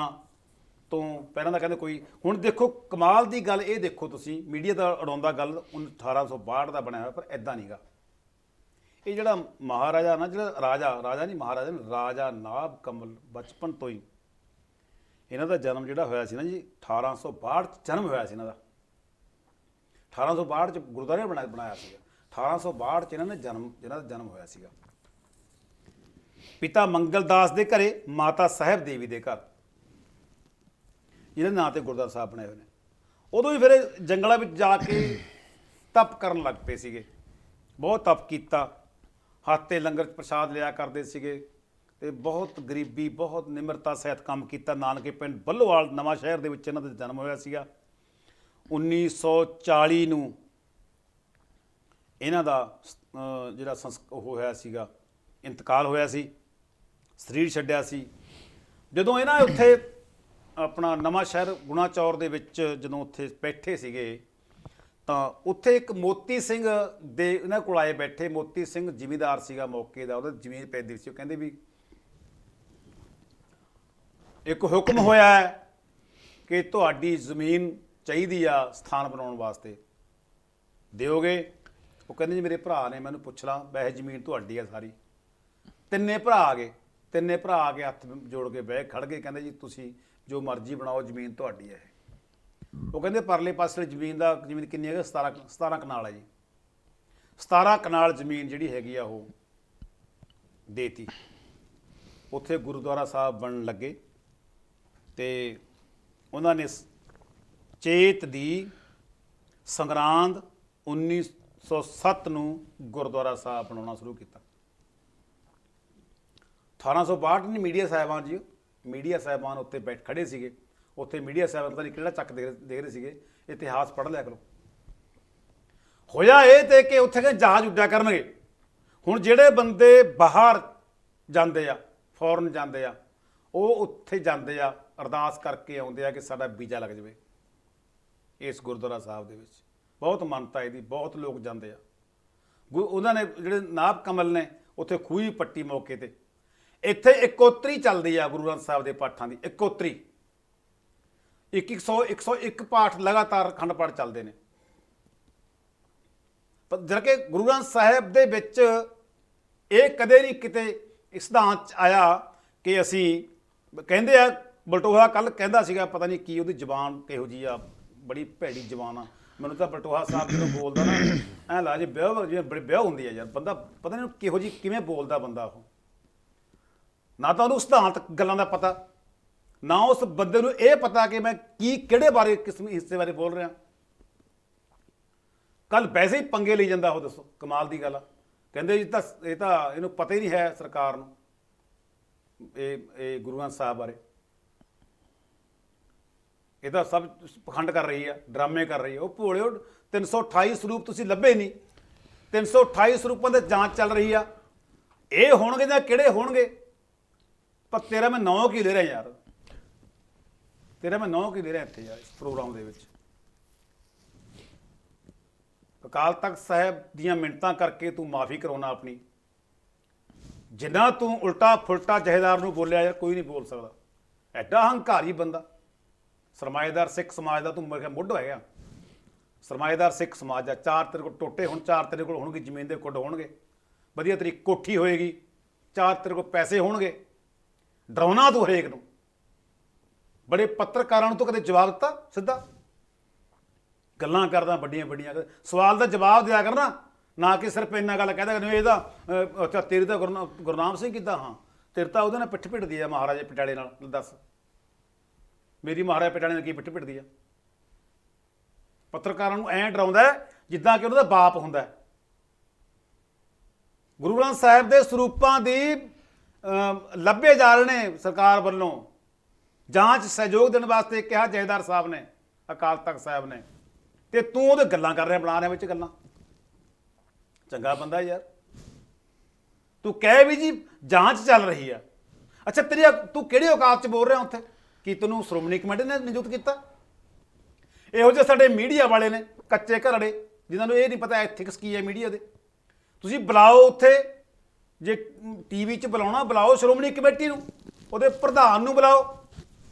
ਤੋਂ ਪਹਿਲਾਂ ਦਾ ਕਹਿੰਦੇ ਕੋਈ ਹੁਣ ਦੇਖੋ ਕਮਾਲ ਦੀ ਗੱਲ ਇਹ ਦੇਖੋ ਤੁਸੀਂ ਮੀਡੀਆ ਦਾ ਉਡਾਉਂਦਾ ਗੱਲ 1862 ਦਾ ਬਣਿਆ ਹੋਇਆ ਪਰ ਐਦਾਂ ਨਹੀਂਗਾ ਇਹ ਜਿਹੜਾ ਮਹਾਰਾਜਾ ਨਾ ਜਿਹੜਾ ਰਾਜਾ ਰਾਜਾ ਨਹੀਂ ਮਹਾਰਾਜਾ ਨਹੀਂ, ਰਾਜਾ ਨਾਭ ਕਮਲ ਬਚਪਨ ਤੋਂ ਹੀ ਇਹਨਾਂ ਦਾ ਜਨਮ ਜਿਹੜਾ ਹੋਇਆ ਸੀ ਨਾ ਜੀ 1862 ਚ ਜਨਮ ਹੋਇਆ ਸੀ ਇਹਨਾਂ ਦਾ। 1862 ਚ ਗੁਰਦੁਆਰੇ ਬਣਾ, ਬਣਾਇਆ ਸੀਗਾ। 1862 ਚ ਇਹਨਾਂ ਨੇ ਜਨਮ, ਇਹਨਾਂ ਦਾ ਜਨਮ ਹੋਇਆ ਸੀਗਾ। ਪਿਤਾ ਮੰਗਲਦਾਸ ਦੇ ਘਰੇ, ਮਾਤਾ ਸਾਹਿਬ ਦੇਵੀ ਦੇ ਘਰ। ਜਿਹਦੇ ਨਾਂ ਤੇ ਗੁਰਦੁਆਰਾ ਸਾਹਿਬ ਬਣੇ ਹੋਏ ਨੇ। ਉਦੋਂ ਹੀ ਫਿਰ ਜੰਗਲਾਂ ਵਿੱਚ ਜਾ ਕੇ ਤਪ ਕਰਨ ਲੱਗ ਪਏ ਸੀਗੇ। ਬਹੁਤ ਤਪ ਕੀਤਾ। ਹੱਥ ਤੇ ਲੰਗਰ 'ਚ ਪ੍ਰਸ਼ਾਦ ਲਿਆ ਕਰਦੇ ਸੀਗੇ। ਤੇ ਬਹੁਤ ਗਰੀਬੀ, ਬਹੁਤ ਨਿਮਰਤਾ ਸਹਿਤ ਕੰਮ ਕੀਤਾ। ਨਾਨਕੇ ਪਿੰਡ ਬੱਲੋਵਾਲ, ਨਵਾਂ ਸ਼ਹਿਰ ਦੇ ਵਿੱਚ ਇਹਨਾਂ ਦਾ ਜਨਮ ਹੋਇਆ ਸੀਗਾ। 1940 ਨੂੰ ਇਹਨਾਂ ਦਾ ਜਿਹੜਾ ਸੰਸ, ਉਹ ਹੋਇਆ ਸੀਗਾ, ਇੰਤਕਾਲ ਹੋਇਆ ਸੀ। ਸਰੀਰ ਛੱਡਿਆ ਸੀ। ਜਦੋਂ ਇਹਨਾਂ ਉੱਥੇ ਆਪਣਾ ਨਵਾਂ ਸ਼ਹਿਰ ਗੁਣਾ ਚੌਰ ਦੇ ਵਿੱਚ ਜਦੋਂ ਉੱਥੇ ਬੈਠੇ ਸੀਗੇ, ਤਾਂ ਉੱਥੇ ਇੱਕ ਮੋਤੀ ਸਿੰਘ ਦੇ, ਇਹਨਾਂ ਕੋਲ ਆਏ ਬੈਠੇ। ਮੋਤੀ ਸਿੰਘ ਜ਼ਿਮੀਦਾਰ ਸੀਗਾ ਮੌਕੇ ਦਾ, ਉਹਦਾ ਜ਼ਮੀਨ ਪੈਂਦੀ ਸੀ। ਉਹ ਕਹਿੰਦੇ ਵੀ ਇੱਕ ਹੁਕਮ ਹੋਇਆ ਹੈ ਕਿ ਤੁਹਾਡੀ ਜ਼ਮੀਨ ਚਾਹੀਦੀ ਆ ਸਥਾਨ ਬਣਾਉਣ ਵਾਸਤੇ। ਦਿਓਗੇ? ਉਹ ਕਹਿੰਦੇ ਜੀ ਮੇਰੇ ਭਰਾ ਨੇ ਮੈਨੂੰ ਪੁੱਛ ਲਾ ਵੈਸੇ ਜ਼ਮੀਨ ਤੁਹਾਡੀ ਆ ਸਾਰੀ। ਤਿੰਨੇ ਭਰਾ ਆ ਗਏ। ਤਿੰਨੇ ਭਰਾ ਆ ਕੇ ਹੱਥ ਜੋੜ ਕੇ ਬਹਿ ਖੜ ਗਏ, ਕਹਿੰਦੇ ਜੀ ਤੁਸੀਂ ਜੋ ਮਰਜ਼ੀ ਬਣਾਓ, ਜ਼ਮੀਨ ਤੁਹਾਡੀ ਹੈ ਇਹ। ਉਹ ਕਹਿੰਦੇ ਪਰਲੇ ਪਾਸੇ ਜ਼ਮੀਨ ਦਾ ਜ਼ਮੀਨ ਕਿੰਨੀ ਹੈਗਾ? 17 17 ਕਨਾਲ ਹੈ ਜੀ। 17 ਕਨਾਲ ਜ਼ਮੀਨ ਜਿਹੜੀ ਹੈਗੀ ਆ ਉਹ ਦੇਤੀ। ਉੱਥੇ ਗੁਰਦੁਆਰਾ ਸਾਹਿਬ ਬਣਨ ਲੱਗੇ। ਤੇ ਉਹਨਾਂ ਨੇ ਸ- ਚੇਤ ਦੀ ਸੰਗਰਾਂਦ 1907 ਨੂੰ ਗੁਰਦੁਆਰਾ ਸਾਹਿਬ ਬਣਾਉਣਾ ਸ਼ੁਰੂ ਕੀਤਾ। 1862 ਨਹੀਂ ਮੀਡੀਆ ਸਾਹਿਬਾਨ ਜੀ, ਮੀਡੀਆ ਸਾਹਿਬਾਨ ਉੱਤੇ ਬੈਠ, ਖੜੇ ਸੀਗੇ। ਉੱਥੇ ਮੀਡੀਆ ਸਾਹਿਬਾਨ ਪਤਾ ਨਹੀਂ ਕਿਹੜਾ ਚੱਕ ਦੇ ਰਹੇ ਸੀਗੇ। ਇਤਿਹਾਸ ਪੜ੍ਹ ਲਿਆ ਕਰੋ। ਹੋਇਆ ਇਹ ਤੇ ਕਿ ਉੱਥੇ ਕਿ ਜਹਾਜ਼ ਉੱਡਿਆ ਕਰਨਗੇ। ਹੁਣ ਜਿਹੜੇ ਬੰਦੇ ਬਾਹਰ ਜਾਂਦੇ ਆ ਫੌਰਨ ਜਾਂਦੇ ਆ, ਉਹ ਉੱਥੇ ਜਾਂਦੇ ਆ। ਅਰਦਾਸ ਕਰਕੇ ਆਉਂਦੇ ਆ ਕਿ ਸਾਡਾ ਵੀਜ਼ਾ ਲੱਗ ਜਾਵੇ ਇਸ ਗੁਰਦੁਆਰਾ ਸਾਹਿਬ ਦੇ ਵਿੱਚ। ਬਹੁਤ ਮੰਨਤਾ ਇਹਦੀ, ਬਹੁਤ ਲੋਕ ਜਾਂਦੇ ਆ। ਗੁ- ਉਹਨਾਂ ਨੇ ਜਿਹੜੇ ਨਾਭ ਕਮਲ ਨੇ, ਉੱਥੇ ਖੂਹੀ ਪੱਟੀ ਮੌਕੇ ਤੇ। ਇੱਥੇ ਇਕੋਤਰੀ ਚੱਲਦੀ ਆ ਗੁਰੂ ਗ੍ਰੰਥ ਸਾਹਿਬ ਦੇ ਪਾਠਾਂ ਦੀ, ਇਕੋਤਰੀ। 2100 101 ਪਾਠ ਲਗਾਤਾਰ ਅਖੰਡ ਪਾਠ ਚੱਲਦੇ ਨੇ। ਪਰ ਜਦ ਕਿ ਗੁਰੂ ਗ੍ਰੰਥ ਸਾਹਿਬ ਦੇ ਵਿੱਚ ਇਹ ਕਦੇ ਨਹੀਂ ਕਿਤੇ ਇਸ ਸਿਧਾਂਤ ਚ ਆਇਆ ਕਿ ਅਸੀਂ ਕਹਿੰਦੇ ਆ ਬਲਟੋਹਾ ਕੱਲ ਕਹਿੰਦਾ ਸੀਗਾ, ਪਤਾ ਨਹੀਂ ਕੀ ਉਹਦੀ ਜ਼ਬਾਨ ਕਿਹੋ ਜੀ ਆ, ਬੜੀ ਭੈੜੀ ਜ਼ਬਾਨ ਆ। ਮੈਨੂੰ ਤਾਂ ਬਲਟੋਹਾ ਸਾਹਿਬ ਜਦੋਂ ਬੋਲਦਾ ਨਾ, ਐ ਲਾ ਜੇ ਵਿਆਹ ਜਿਵੇਂ ਬੜੀ ਵਿਆਹ ਹੁੰਦੀ ਆ ਯਾਰ, ਬੰਦਾ ਪਤਾ ਨਹੀਂ ਕਿਹੋ ਜੀ ਕਿਵੇਂ ਬੋਲਦਾ ਬੰਦਾ ਉਹ। ਨਾ ਤਾਂ ਉਹਨੂੰ ਸਿਧਾਂਤ ਗੱਲਾਂ ਦਾ ਪਤਾ, ਨਾ ਉਸ ਬੰਦੇ ਨੂੰ ਇਹ ਪਤਾ ਕਿ ਮੈਂ ਕੀ, ਕਿਹੜੇ ਬਾਰੇ, ਕਿਸ ਹਿੱਸੇ ਬਾਰੇ ਬੋਲ ਰਿਹਾ। ਕੱਲ ਵੈਸੇ ਹੀ ਪੰਗੇ ਲਈ ਜਾਂਦਾ ਉਹ, ਦੱਸੋ, ਕਮਾਲ ਦੀ ਗੱਲ ਆ। ਕਹਿੰਦੇ ਜੀ ਤਾਂ, ਇਹ ਤਾਂ, ਇਹਨੂੰ ਪਤਾ ਹੀ ਨਹੀਂ ਹੈ ਸਰਕਾਰ ਨੂੰ, ਇਹ ਇਹ ਗੁਰੂ ਗ੍ਰੰਥ ਸਾਹਿਬ ਬਾਰੇ। ਇਹ ਤਾਂ ਸਭ ਪਖੰਡ ਕਰ ਰਹੀ ਆ, ਡਰਾਮੇ ਕਰ ਰਹੀ ਆ। ਉਹ ਭੋਲਿਓ 328 ਸਰੂਪ ਤੁਸੀਂ ਲੱਭੇ ਨਹੀਂ। 328 ਸਰੂਪਾਂ ਦੀ ਜਾਂਚ ਚੱਲ ਰਹੀ ਆ। ਇਹ ਹੋਣਗੇ ਜਾਂ ਕਿਹੜੇ ਹੋਣਗੇ? ਪਰ ਤੇਰਾ ਮੈਂ ਨੌ ਕੀ ਲੈ ਰਿਹਾ ਯਾਰ। ਤੇਰਾ ਮੈਂ ਨੌ ਕੀ ਲੈ ਰਿਹਾ ਇੱਥੇ ਯਾਰ, ਇਸ ਪ੍ਰੋਗਰਾਮ ਦੇ ਵਿੱਚ। ਅਕਾਲ ਤਖਤ ਸਾਹਿਬ ਦੀਆਂ ਮਿੰਟਾਂ ਕਰਕੇ ਤੂੰ ਮਾਫੀ ਕਰਾਉਣਾ ਆਪਣੀ। ਜਿੰਨਾ ਤੂੰ ਉਲਟਾ ਫੁਲਟਾ ਜਹੇਦਾਰ ਨੂੰ ਬੋਲਿਆ ਯਾਰ, ਕੋਈ ਨਹੀਂ ਬੋਲ ਸਕਦਾ। ਐਡਾ ਹੰਕਾਰੀ ਬੰਦਾ। ਸਰਮਾਏਦਾਰ ਸਿੱਖ ਸਮਾਜ ਦਾ ਤੂੰ ਮੇਰੇ ਖਿਆਲ ਮੁੱਢ ਹੈਗਾ। ਸਰਮਾਏਦਾਰ ਸਿੱਖ ਸਮਾਜ ਦਾ ਚਾਰ ਤੇਰੇ ਕੋਲ ਟੋਟੇ ਹੁਣ, ਚਾਰ ਤੇਰੇ ਕੋਲ ਹੋਣਗੇ, ਜ਼ਮੀਨ ਦੇ ਕੁੱਡ ਹੋਣਗੇ। ਵਧੀਆ ਤੇਰੀ ਕੋਠੀ ਹੋਏਗੀ, ਚਾਰ ਤੇਰੇ ਕੋਲ ਪੈਸੇ ਹੋਣਗੇ। ਡਰਾਉਣਾ ਤੂੰ ਹਰੇਕ ਨੂੰ। ਬੜੇ ਪੱਤਰਕਾਰਾਂ ਨੂੰ ਤੂੰ ਕਦੇ ਜਵਾਬ ਦਿੱਤਾ ਸਿੱਧਾ? ਗੱਲਾਂ ਕਰਦਾ, ਵੱਡੀਆਂ ਵੱਡੀਆਂ ਸਵਾਲ ਦਾ ਜਵਾਬ ਦਿਆ ਕਰਨਾ। ਨਾ ਕਿ ਸਿਰਫ ਇੰਨਾ ਗੱਲ ਕਹਿਦਾ ਕਿ ਇਹਦਾ ਅੱਛਾ, ਤੇਰੀ ਤਾਂ ਗੁਰਨਾ- ਗੁਰਨਾਮ ਸਿੰਘ ਕਿੱਦਾਂ? ਹਾਂ, ਤੇਰੇ ਤਾਂ ਉਹਦੇ ਨਾਲ ਪਿੱਠ ਭਿੜਦੀ ਆ ਮਹਾਰਾਜੇ ਪਟਿਆਲੇ ਨਾਲ, ਦੱਸ। ਮੇਰੀ ਮਹਾਰਾਜਾ ਪਟਿਆਲੇ ਨੇ ਕੀ ਪਿੱਠ ਪਿੱਟਦੀ ਆ? ਪੱਤਰਕਾਰਾਂ ਨੂੰ ਐਂ ਡਰਾਉਂਦਾ ਜਿੱਦਾਂ ਕਿ ਉਹਨਾਂ ਦਾ ਬਾਪ ਹੁੰਦਾ ਗੁਰੂ ਗ੍ਰੰਥ ਸਾਹਿਬ ਦੇ ਸਰੂਪਾਂ ਦੀ ਲੱਭੇ ਜਾ ਰਹੇ ਨੇ ਸਰਕਾਰ ਵੱਲੋਂ। ਜਾਂਚ ਸਹਿਯੋਗ ਦੇਣ ਵਾਸਤੇ ਕਿਹਾ ਜਥੇਦਾਰ ਸਾਹਿਬ ਨੇ, ਅਕਾਲ ਤਖਤ ਸਾਹਿਬ ਨੇ। ਤੇ ਤੂੰ ਉਹਦੇ ਗੱਲਾਂ ਕਰ ਰਿਹਾ ਬਣਾ ਰਿਹਾ ਵਿੱਚ ਗੱਲਾਂ। ਚੰਗਾ ਬੰਦਾ ਯਾਰ। ਤੂੰ ਕਹਿ ਵੀ ਜੀ, ਜਾਂਚ ਚੱਲ ਰਹੀ ਆ। ਅੱਛਾ, ਤੇਰੀ ਤੂੰ ਕਿਹੜੀ ਔਕਾਤ 'ਚ ਬੋਲ ਰਿਹਾ ਉੱਥੇ? ਕੀ ਤੈਨੂੰ ਸ਼੍ਰੋਮਣੀ ਕਮੇਟੀ ਨੇ ਨਿਯੁਕਤ ਕੀਤਾ? ਇਹੋ ਜਿਹੇ ਸਾਡੇ ਮੀਡੀਆ ਵਾਲੇ ਨੇ, ਕੱਚੇ ਘਰੜੇ, ਜਿਨ੍ਹਾਂ ਨੂੰ ਇਹ ਨਹੀਂ ਪਤਾ ਐਥਿਕਸ ਕੀ ਹੈ ਮੀਡੀਆ ਦੇ। ਤੁਸੀਂ ਬੁਲਾਓ ਉੱਥੇ, ਜੇ ਟੀਵੀ 'ਚ ਬੁਲਾਉਣਾ, ਬੁਲਾਓ ਸ਼੍ਰੋਮਣੀ ਕਮੇਟੀ ਨੂੰ, ਉਹਦੇ ਪ੍ਰਧਾਨ ਨੂੰ ਬੁਲਾਓ।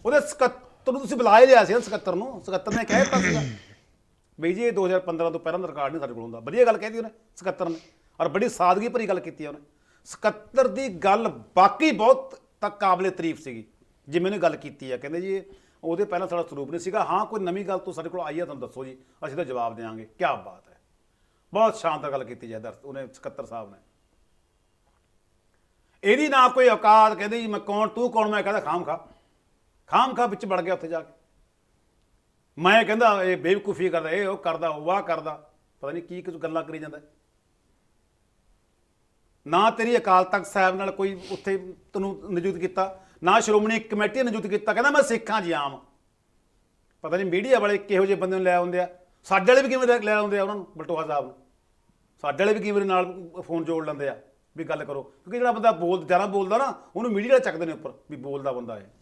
ਉਹਦੇ ਸਕੱਤਰ ਨੂੰ ਤੁਸੀਂ ਬੁਲਾ ਹੀ ਲਿਆ ਸੀ ਸਕੱਤਰ ਨੂੰ, ਸਕੱਤਰ ਨੇ ਕਹਿ ਦਿੱਤਾ ਸੀਗਾ। ਬਈ ਜੀ, ਇਹ 2015 ਤੋਂ ਪਹਿਲਾਂ ਦਾ ਰਿਕਾਰਡ ਨਹੀਂ ਸਾਡੇ ਕੋਲ ਹੁੰਦਾ। ਵਧੀਆ ਗੱਲ ਕਹਿਦੀ ਉਹਨੇ, ਸਕੱਤਰ ਨੇ। ਔਰ ਬੜੀ ਸਾਦਗੀ ਭਰੀ ਗੱਲ ਕੀਤੀ ਉਹਨੇ। ਸਕੱਤਰ ਦੀ ਗੱਲ ਬਾਕੀ ਬਹੁਤ ਤੱਕ ਕਾਬਲੇ ਤਾਰੀਫ ਸੀਗੀ। ਜਿਵੇਂ ਉਹਨੇ ਗੱਲ ਕੀਤੀ ਆ, ਕਹਿੰਦੇ ਜੀ, ਉਹਦੇ ਪਹਿਲਾਂ ਸਾਡਾ ਸਰੂਪ ਨਹੀਂ ਸੀਗਾ। ਹਾਂ, ਕੋਈ ਨਵੀਂ ਗੱਲ ਤੋਂ ਸਾਡੇ ਕੋਲ ਆਈ ਆ, ਤੁਹਾਨੂੰ ਦੱਸੋ ਜੀ, ਅਸੀਂ ਤਾਂ ਜਵਾਬ ਦੇਵਾਂਗੇ। ਕੀ ਬਾਤ ਹੈ। ਬਹੁਤ ਸ਼ਾਨਦਾਰ ਗੱਲ ਕੀਤੀ ਜੈਦਰ ਉਹਨੇ ਸਕੱਤਰ ਸਾਹਿਬ ਨੇ। ਇਹਦੀ ਨਾ ਕੋਈ ਔਕਾਤ, ਕਹਿੰਦੇ ਜੀ, ਮੈਂ ਕੌਣ, ਤੂੰ ਕੌਣ? ਮੈਂ ਕਹਿੰਦਾ, ਖਾਮ ਖਾ। ਖਾਮ ਖਾ ਵਿੱਚ ਵੜ ਗਿਆ ਉੱਥੇ ਜਾ ਕੇ। ਮੈਂ ਕਹਿੰਦਾ, ਇਹ ਬੇਵਕੂਫੀ ਕਰਦਾ, ਇਹ ਉਹ ਕਰਦਾ, ਉਹ ਵਾਹ ਕਰਦਾ। ਪਤਾ ਨਹੀਂ ਕੀ ਕੁਝ ਗੱਲਾਂ ਕਰੀ ਜਾਂਦਾ। ਨਾ ਤੇਰੀ ਅਕਾਲ ਤਖਤ ਸਾਹਿਬ ਨਾਲ ਕੋਈ ਉੱਥੇ ਤੈਨੂੰ ਨਿਯੁਕਤ ਕੀਤਾ ਨਾ ਸ਼੍ਰੋਮਣੀ ਕਮੇਟੀ ਨੇ ਨਿਯੁਕਤ ਕੀਤਾ, ਕਹਿੰਦਾ ਮੈਂ ਸਿੱਖਾਂ ਜੀ ਆਮ। ਪਤਾ ਨਹੀਂ ਮੀਡੀਆ ਵਾਲੇ ਕਿਹੋ ਜਿਹੇ ਬੰਦੇ ਨੂੰ ਲੈ ਆਉਂਦੇ ਆ। ਸਾਡੇ ਵਾਲੇ ਵੀ ਕਿਵੇਂ ਲੈ ਆਉਂਦੇ ਆ ਉਹਨਾਂ ਨੂੰ, ਬਲਟੋਹਾ ਸਾਹਿਬ ਨੂੰ। ਸਾਡੇ ਵਾਲੇ ਵੀ ਕਿਵੇਂ ਨਾਲ ਫੋਨ ਜੋੜ ਲੈਂਦੇ ਆ, ਵੀ ਗੱਲ ਕਰੋ। ਕਿਉਂਕਿ ਜਿਹੜਾ ਬੰਦਾ ਬੋਲ, ਜ਼ਿਆਦਾ ਬੋਲਦਾ ਨਾ, ਉਹਨੂੰ ਮੀਡੀਆ ਵਾਲੇ ਚੱਕਦੇ ਨੇ ਉੱਪਰ, ਵੀ ਬੋਲਦਾ ਬੰਦਾ ਹੈ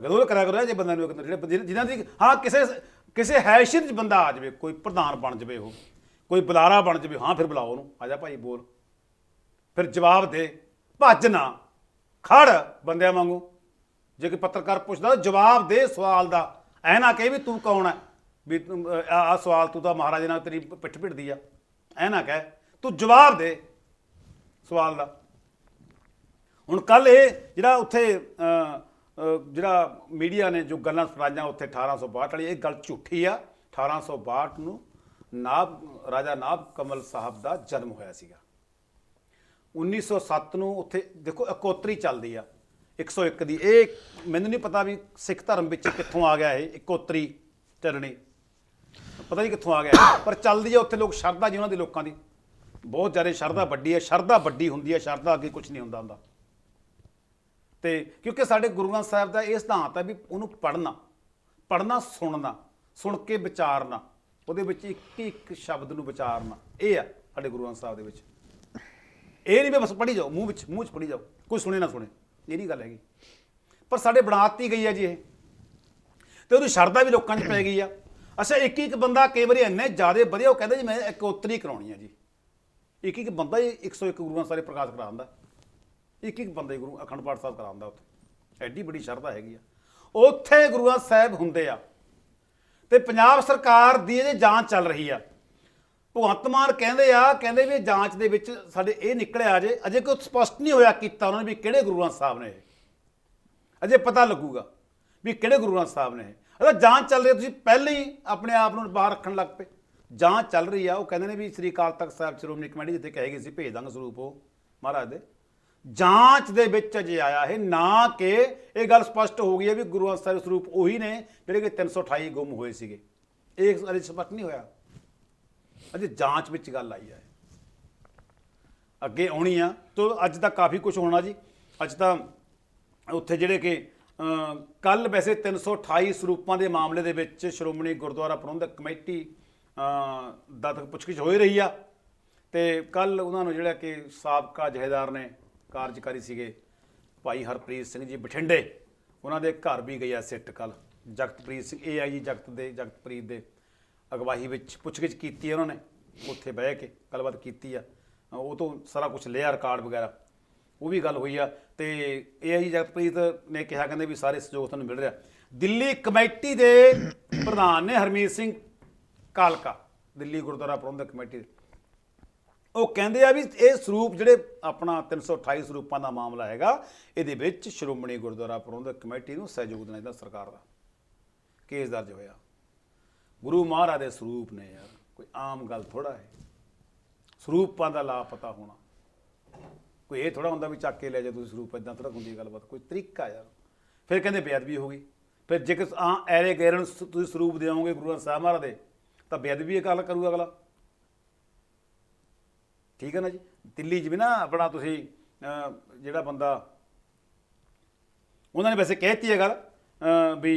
ਅਗਰ ਉਹ ਕਰਿਆ ਕਰੋ ਜੇ ਬੰਦਿਆਂ ਨੂੰ ਜਿਹੜੇ ਬੰਦੇ- ਜਿਨ੍ਹਾਂ ਦੀ ਹਾਂ, ਕਿਸੇ ਕਿਸੇ ਹੈਸ਼ੀਅਤ 'ਚ ਬੰਦਾ ਆ ਜਾਵੇ, ਕੋਈ ਪ੍ਰਧਾਨ ਬਣ ਜਾਵੇ ਉਹ। ਕੋਈ ਬੁਲਾਰਾ ਬਣ ਜਾਵੇ, ਹਾਂ, ਫਿਰ ਬੁਲਾਓ ਉਹਨੂੰ। ਆ ਜਾ ਭਾਈ, ਬੋਲ। ਫਿਰ ਜਵਾਬ ਦੇ, ਭੱਜ ਨਾ। ਖੜ ਬੰਦਿਆਂ ਵਾਂਗੂ। ਜੇ ਕੋਈ ਪੱਤਰਕਾਰ ਪੁੱਛਦਾ, ਜਵਾਬ ਦੇ ਸਵਾਲ ਦਾ। ਐ ਨਾ ਕਹੇ ਵੀ ਤੂੰ ਕੌਣ ਹੈ ਵੀ ਆ ਸਵਾਲ ਤੂੰ ਤਾਂ ਮਹਾਰਾਜੇ ਨਾਲ ਤੇਰੀ ਪਿੱਠ ਭਿੜਦੀ ਆ। ਐ ਨਾ ਕਹਿ, ਤੂੰ ਜਵਾਬ ਦੇ ਸਵਾਲ ਦਾ। ਹੁਣ ਕੱਲ ਇਹ ਜਿਹੜਾ ਉੱਥੇ ਜਿਹੜਾ ਮੀਡੀਆ ਨੇ ਜੋ ਗੱਲਾਂ ਸੁਣਾਈਆਂ ਉੱਥੇ 1862 ਵਾਲੀ, ਇਹ ਗੱਲ ਝੂਠੀ ਆ। 1862 ਨੂੰ ਨਾਬ, ਰਾਜਾ ਨਾਬ ਕਮਲ ਸਾਹਿਬ ਦਾ ਜਨਮ ਹੋਇਆ ਸੀਗਾ। 1907 ਨੂੰ ਉੱਥੇ ਦੇਖੋ ਇਕੋਤਰੀ ਚੱਲਦੀ ਆ 101 ਦੀ। ਇਹ ਮੈਨੂੰ ਨਹੀਂ ਪਤਾ ਵੀ ਸਿੱਖ ਧਰਮ ਵਿੱਚ ਕਿੱਥੋਂ ਆ ਗਿਆ ਇਹ ਇਕੋਤਰੀ ਚੱਲਣੀ ਪਤਾ ਨਹੀਂ ਕਿੱਥੋਂ ਆ ਗਿਆ ਪਰ ਚੱਲਦੀ ਆ ਉੱਥੇ ਲੋਕ ਸ਼ਰਧਾ ਜੀ ਉਹਨਾਂ ਦੇ ਲੋਕਾਂ ਦੀ। ਬਹੁਤ ਜ਼ਿਆਦਾ ਸ਼ਰਧਾ ਵੱਡੀ ਹੈ ਸ਼ਰਧਾ ਵੱਡੀ ਹੁੰਦੀ ਹੈ ਸ਼ਰਧਾ ਅੱਗੇ ਕੁਝ ਨਹੀਂ ਹੁੰਦਾ ਹੁੰਦਾ। ਤੇ ਕਿਉਂਕਿ ਸਾਡੇ ਗੁਰੂ ਗ੍ਰੰਥ ਸਾਹਿਬ ਦਾ ਇਹ ਸਿਧਾਂਤ ਹੈ ਵੀ ਉਹਨੂੰ ਪੜ੍ਹਨਾ ਪੜ੍ਹਨਾ, ਸੁਣਨਾ, ਸੁਣ ਕੇ ਵਿਚਾਰਨਾ, ਉਹਦੇ ਵਿੱਚ ਇੱਕ ਇੱਕ ਸ਼ਬਦ ਨੂੰ ਵਿਚਾਰਨਾ, ਇਹ ਆ ਸਾਡੇ ਗੁਰੂ ਗ੍ਰੰਥ ਸਾਹਿਬ ਦੇ ਵਿੱਚ। ਇਹ ਨਹੀਂ ਵੀ ਬਸ ਪੜ੍ਹੀ ਜਾਓ, ਮੂੰਹ ਵਿੱਚ, ਮੂੰਹ 'ਚ ਪੜ੍ਹੀ ਜਾਓ, ਕੋਈ ਸੁਣੇ ਨਾ ਸੁਣੇ, ਇਹ ਨਹੀਂ ਗੱਲ ਹੈਗੀ। ਪਰ ਸਾਡੇ ਬਣਾਤੀ ਗਈ ਹੈ ਜੀ ਇਹ। ਤੇ ਉਹਦੀ ਸ਼ਰਧਾ ਵੀ ਲੋਕਾਂ 'ਚ ਪੈ ਗਈ ਆ। ਅੱਛਾ, ਇੱਕ ਇੱਕ ਬੰਦਾ ਕਈ ਵਾਰੀ ਇੰਨੇ ਜ਼ਿਆਦਾ ਵਧੀਆ, ਉਹ ਕਹਿੰਦਾ ਜੀ, ਮੈਂ ਇਕੋਤਰੀ ਉਤਰੀ ਕਰਾਉਣੀ ਆ ਜੀ। ਇੱਕ ਇੱਕ ਬੰਦਾ ਹੀ 101 ਗੁਰੂਆਂ ਸਾਰੇ ਪ੍ਰਕਾਸ਼ ਕਰਾਉਂਦਾ ਇੱਕ ਇੱਕ ਬੰਦਾ ਹੀ ਗੁਰੂ ਅਖੰਡ ਪਾਠ ਸਾਹਿਬ ਕਰਾਉਂਦਾ ਉੱਥੇ। ਐਡੀ ਬੜੀ ਸ਼ਰਧਾ ਹੈਗੀ ਆ। ਉੱਥੇ ਗੁਰੂਆਂ ਸਾਹਿਬ ਹੁੰਦੇ ਆ। ਤੇ ਪੰਜਾਬ ਸਰਕਾਰ ਦੀ ਇਹ ਜਾਂਚ ਚੱਲ ਰਹੀ ਆ। ਭਗਵੰਤ ਮਾਨ ਕਹਿੰਦੇ ਆ, ਕਹਿੰਦੇ ਵੀ ਜਾਂਚ ਦੇ ਵਿੱਚ ਸਾਡੇ ਇਹ ਨਿਕਲਿਆ ਅਜੇ ਅਜੇ ਕੋਈ ਸਪਸ਼ਟ ਨਹੀਂ ਹੋਇਆ ਕੀਤਾ ਉਹਨਾਂ ਨੇ ਵੀ ਕਿਹੜੇ ਗੁਰੂ ਗ੍ਰੰਥ ਸਾਹਿਬ ਨੇ ਇਹ। ਅਜੇ ਪਤਾ ਲੱਗੂਗਾ ਵੀ ਕਿਹੜੇ ਗੁਰੂ ਗ੍ਰੰਥ ਸਾਹਿਬ ਨੇ ਇਹ। ਅਗਰ ਜਾਂਚ ਚੱਲ ਰਹੀ ਤੁਸੀਂ ਪਹਿਲਾਂ ਹੀ ਆਪਣੇ ਆਪ ਨੂੰ ਬਾਹਰ ਰੱਖਣ ਲੱਗ ਪਏ। ਜਾਂਚ ਚੱਲ ਰਹੀ ਆ, ਉਹ ਕਹਿੰਦੇ ਨੇ ਵੀ ਸ੍ਰੀ ਅਕਾਲ ਤਖਤ ਸਾਹਿਬ ਸ਼੍ਰੋਮਣੀ ਕਮੇਟੀ ਜਿੱਥੇ ਕਹੇਗੀ ਸੀ, ਭੇਜ ਦਾਂਗੇ ਸਰੂਪ ਉਹ, ਮਹਾਰਾਜ ਦੇ। ਜਾਂਚ ਦੇ ਵਿੱਚ ਅਜੇ ਆਇਆ ਇਹ, ਨਾ ਕਿ ਇਹ ਗੱਲ ਸਪਸ਼ਟ ਹੋ ਗਈ ਹੈ ਵੀ ਗੁਰੂ ਗ੍ਰੰਥ ਸਾਹਿਬ ਸਰੂਪ ਉਹੀ ਨੇ, ਜਿਹੜੇ ਕਿ 328 ਗੁੰਮ ਹੋਏ ਸੀਗੇ। ਇਹ ਅਜੇ ਸਪਸ਼ਟ ਨਹੀਂ ਹੋਇਆ। ਅਜੇ ਜਾਂਚ ਵਿੱਚ ਗੱਲ ਆਈ ਹੈ ਅੱਗੇ ਆਉਣੀ ਆ। ਤੋ ਅੱਜ ਤਾਂ ਕਾਫੀ ਕੁਝ ਹੋਣਾ ਜੀ। ਅੱਜ ਤਾਂ ਉੱਥੇ ਜਿਹੜੇ ਕਿ ਕੱਲ ਵੈਸੇ 328 ਸਰੂਪਾਂ ਦੇ ਮਾਮਲੇ ਦੇ ਵਿੱਚ ਸ਼੍ਰੋਮਣੀ ਗੁਰਦੁਆਰਾ ਪ੍ਰਬੰਧਕ ਕਮੇਟੀ ਅ, ਦਾ ਤੱਕ ਪੁੱਛਗਿੱਛ ਹੋਈ ਰਹੀ ਆ। ਤੇ ਕੱਲ ਉਹਨਾਂ ਨੂੰ ਜਿਹੜਾ ਕਿ ਸਾਬਕਾ ਜਹੇਦਾਰ ਨੇ ਕਾਰਜਕਾਰੀ ਸੀਗੇ ਭਾਈ ਹਰਪ੍ਰੀਤ ਸਿੰਘ ਜੀ ਬਠਿੰਡੇ ਉਹਨਾਂ ਦੇ ਘਰ ਵੀ ਗਿਆ ਸਿੱਟ ਕੱਲ ਜਗਤਪ੍ਰੀਤ ਸਿੰਘ ਇਹ ਆਈ ਜੀ ਜਗਤ ਦੇ ਜਗਤਪ੍ਰੀਤ ਦੇ ਅਗਵਾਈ ਵਿੱਚ ਪੁੱਛਗਿੱਛ ਕੀਤੀ ਉਹਨਾਂ ਨੇ, ਉੱਥੇ ਬਹਿ ਕੇ ਗੱਲਬਾਤ ਕੀਤੀ ਆ। ਉਹ ਤੋਂ ਸਾਰਾ ਕੁਝ ਲਿਆ ਰਿਕਾਰਡ ਵਗੈਰਾ। ਉਹ ਵੀ ਗੱਲ ਹੋਈ ਆ ਤੇ ਏਆਈਜੀ ਜਗਤਪ੍ਰੀਤ ਨੇ ਕਿਹਾ ਕਹਿੰਦੇ ਵੀ ਸਾਰੇ ਸਹਿਯੋਗ ਤੁਹਾਨੂੰ ਮਿਲ ਰਿਹਾ। ਦਿੱਲੀ ਕਮੇਟੀ ਦੇ ਪ੍ਰਧਾਨ ਨੇ ਹਰਮੀਤ ਸਿੰਘ ਕਾਲਕਾ, ਦਿੱਲੀ ਗੁਰਦੁਆਰਾ ਪ੍ਰਬੰਧਕ ਕਮੇਟੀ ਉਹ ਕਹਿੰਦੇ ਆ ਵੀ ਇਹ ਸਰੂਪ ਜਿਹੜੇ ਆਪਣਾ 328 ਸਰੂਪਾਂ ਦਾ ਮਾਮਲਾ ਹੈਗਾ, ਇਹਦੇ ਵਿੱਚ ਸ਼੍ਰੋਮਣੀ ਗੁਰਦੁਆਰਾ ਪ੍ਰਬੰਧਕ ਕਮੇਟੀ ਨੂੰ ਸਹਿਯੋਗ ਦੇਣਾ ਚਾਹੀਦਾ ਸਰਕਾਰ ਦਾ ਕੇਸ ਦਰਜ ਹੋਇਆ। ਗੁਰੂ ਮਹਾਰਾਜ ਦੇ ਸਰੂਪ ਨੇ ਯਾਰ, ਕੋਈ ਆਮ ਗੱਲ ਥੋੜਾ ਹੈ। ਸਰੂਪਾਂ ਦਾ ਲਾਪਤਾ ਹੋਣਾ। ਕੋਈ ਇਹ ਥੋੜਾ ਹੁੰਦਾ ਵੀ ਚੱਕ ਕੇ ਲੈ ਜਾ ਤੁਸੀਂ ਸਰੂਪ ਇਦਾਂ ਥੋੜਾ ਹੁੰਦੀ ਹੈ ਗੱਲਬਾਤ, ਕੋਈ ਤਰੀਕਾ ਯਾਰ। ਫਿਰ ਕਹਿੰਦੇ ਬੇਅਦਬੀ ਹੋ ਗਈ। ਫਿਰ ਜੇ ਕਿਸ ਆ ਐਰੇ ਗੈਰਨ ਤੁਸੀਂ ਸਰੂਪ ਦਿਓਗੇ ਗੁਰੂ ਗ੍ਰੰਥ ਸਾਹਿਬ ਮਹਾਰਾਜ ਦੇ, ਤਾਂ ਬੇਅਦਬੀ ਗੱਲ ਕਰੂਗਾ ਅਗਲਾ। ਠੀਕ ਹੈ ਨਾ ਜੀ? ਦਿੱਲੀ 'ਚ ਵੀ ਨਾ ਆਪਣਾ ਤੁਸੀਂ ਜਿਹੜਾ ਬੰਦਾ, ਉਹਨਾਂ ਨੇ ਵੈਸੇ ਕਹਿਤੀ ਹੈ ਗੱਲ ਵੀ